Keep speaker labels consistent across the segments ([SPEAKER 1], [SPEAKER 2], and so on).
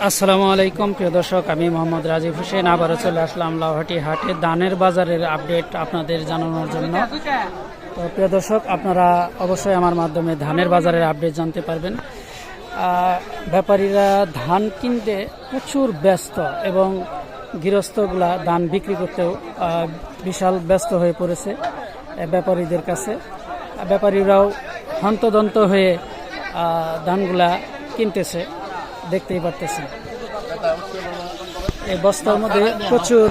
[SPEAKER 1] আসসালামু আলাইকুম, প্রিয় দর্শক, আমি মোহাম্মদ রাজীব হোসেন। আবারও চলে আসলাম লাউহাটি হাটে দানের বাজারের আপডেট আপনাদের জানানোর জন্য। তো প্রিয় দর্শক, আপনারা অবশ্যই আমার মাধ্যমে ধানের বাজারের আপডেট জানতে পারবেন। ব্যাপারীরা ধান কিনতে প্রচুর ব্যস্ত এবং গৃহস্থগুলা ধান বিক্রি করতেও বিশাল ব্যস্ত হয়ে পড়েছে ব্যাপারীদের কাছে। ব্যাপারীরাও হন্তদন্ত হয়ে ধানগুলা কিনতেছে। দেখতেই পারতেছেন। এই বস্তার মধ্যে প্রচুর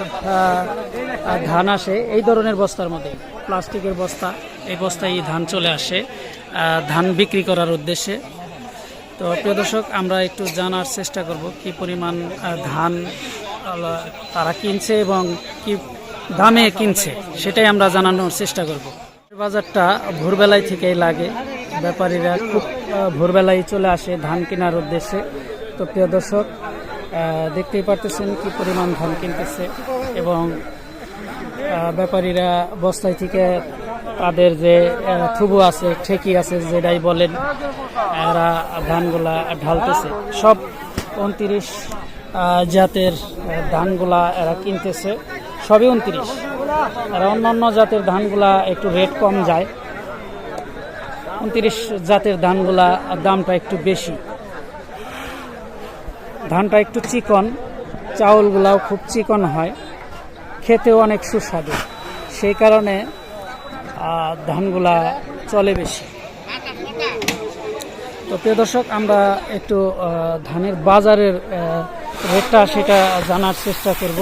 [SPEAKER 1] ধান আসে। এই ধরনের বস্তার মধ্যে, প্লাস্টিকের বস্তা, এই বস্তায় ধান চলে আসে। ধান বিক্রি করার উদ্দেশ্যে। তো প্রিয় দর্শক, আমরা একটু জানার চেষ্টা করব কি পরিমাণ ধান তারা কিনছে এবং কি দামে কিনছে, সেটাই আমরা জানানোর চেষ্টা করব। বাজারটা ভোরবেলায় থেকেই লাগে। ব্যাপারীরা খুব ভোরবেলায় চলে আসে ধান কেনার উদ্দেশ্যে। তো প্রিয় দর্শক দেখতেই পারতেছেন কি পরিমাণ ধান কিনতেছে এবং ব্যাপারীরা বস্তায় থেকে তাদের যে থুবু আছে, ঠেকি আছে, যেটাই বলেন, এরা ধানগুলা ঢালতেছে। সব উনত্রিশ জাতের ধানগুলা এরা কিনতেছে। সবই উনত্রিশ। আর অন্যান্য জাতের ধানগুলা একটু রেট কম যায়। উনত্রিশ জাতের ধানগুলা দামটা একটু বেশি। ধানটা একটু চিকন, চাউলগুলাও খুব চিকন হয়, খেতেও অনেক সুস্বাদু। সেই কারণে ধানগুলা চলে বেশি। তো প্রিয় দর্শক, আমরা একটু ধানের বাজারের রেটটা সেটা জানার চেষ্টা করব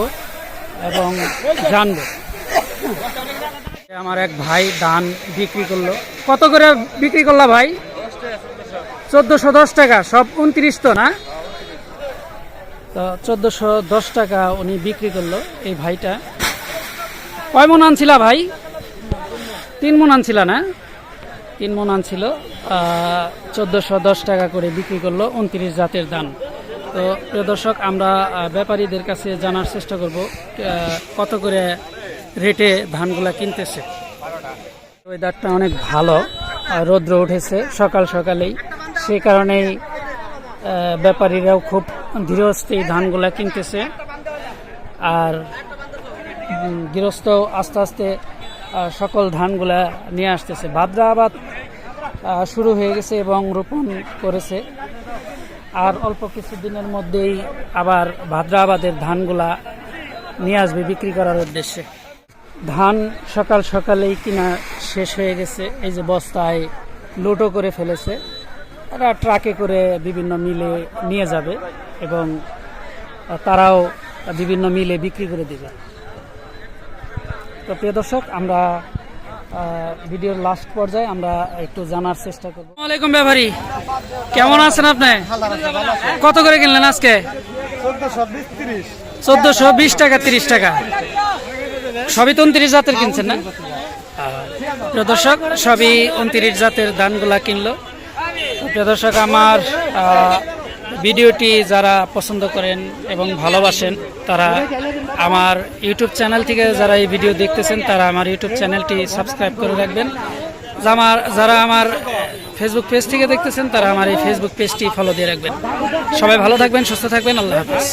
[SPEAKER 1] এবং জানব। আমার এক ভাই ধান বিক্রি করল। কত করে বিক্রি করলা ভাই? চোদ্দশো দশ টাকা, সব উনত্রিশ তো না? তো চোদ্দশো দশ টাকা উনি বিক্রি করল এই ভাইটা। কয় মন আনছিলা ভাই? তিন মন আনছিলা না? তিন মন আনছিল চোদ্দোশো দশ টাকা করে বিক্রি করল উনত্রিশ জাতের ধান। তো প্রিয় দর্শক, আমরা ব্যাপারীদের কাছে জানার চেষ্টা করব কত করে রেটে ধানগুলা কিনতেছে। ওয়েদারটা অনেক ভালো রৌদ্র উঠেছে সকাল সকালেই। সেই কারণেই ব্যাপারীরাও খুব ধীরস্থি ধানগুলা কিনতেছে। আর গৃহস্থ আস্তে আস্তে সকল ধানগুলা নিয়ে আসতেছে। ভাদ্রা আবাদ শুরু হয়ে গেছে এবং রোপণ করেছে। আর অল্প কিছু দিনের মধ্যেই আবার ভাদ্রা আবাদের ধানগুলা নিয়ে আসবে বিক্রি করার উদ্দেশ্যে। ধান সকাল সকালেই কিনা শেষ হয়ে গেছে। এই যে বস্তায় লোডও করে ফেলেছে। এরা ট্রাকে করে বিভিন্ন মিলে নিয়ে যাবে এবং তারাও বিভিন্ন মিলে বিক্রি করে দেবে। তো প্রিয় দর্শক, আমরা ভিডিওর লাস্ট পর্যায়ে আমরা একটু জানার চেষ্টা করব। আলাইকুম ব্যাপারী। কেমন আছেন আপনি? কত করে কিনলেন আজকে? চোদ্দশো বিশ টাকা, তিরিশ টাকা। সবই তো উনত্রিশ জাতের কিনছেন না? দর্শক, সবই উনত্রিশ জাতের ধানগুলা কিনলো। প্রিয় দর্শক, আমার ভিডিওটি যারা পছন্দ করেন এবং ভালোবাসেন, তারা আমার ইউটিউব চ্যানেল থেকে যারা এই ভিডিও দেখতেছেন, তারা আমার ইউটিউব চ্যানেলটি সাবস্ক্রাইব করে রাখবেন। আমার, যারা আমার ফেসবুক পেজ থেকে দেখতেছেন, তারা আমার এই ফেসবুক পেজটি ফলো দিয়ে রাখবেন। সবাই ভালো থাকবেন, সুস্থ থাকবেন, আল্লাহ হাফিজ।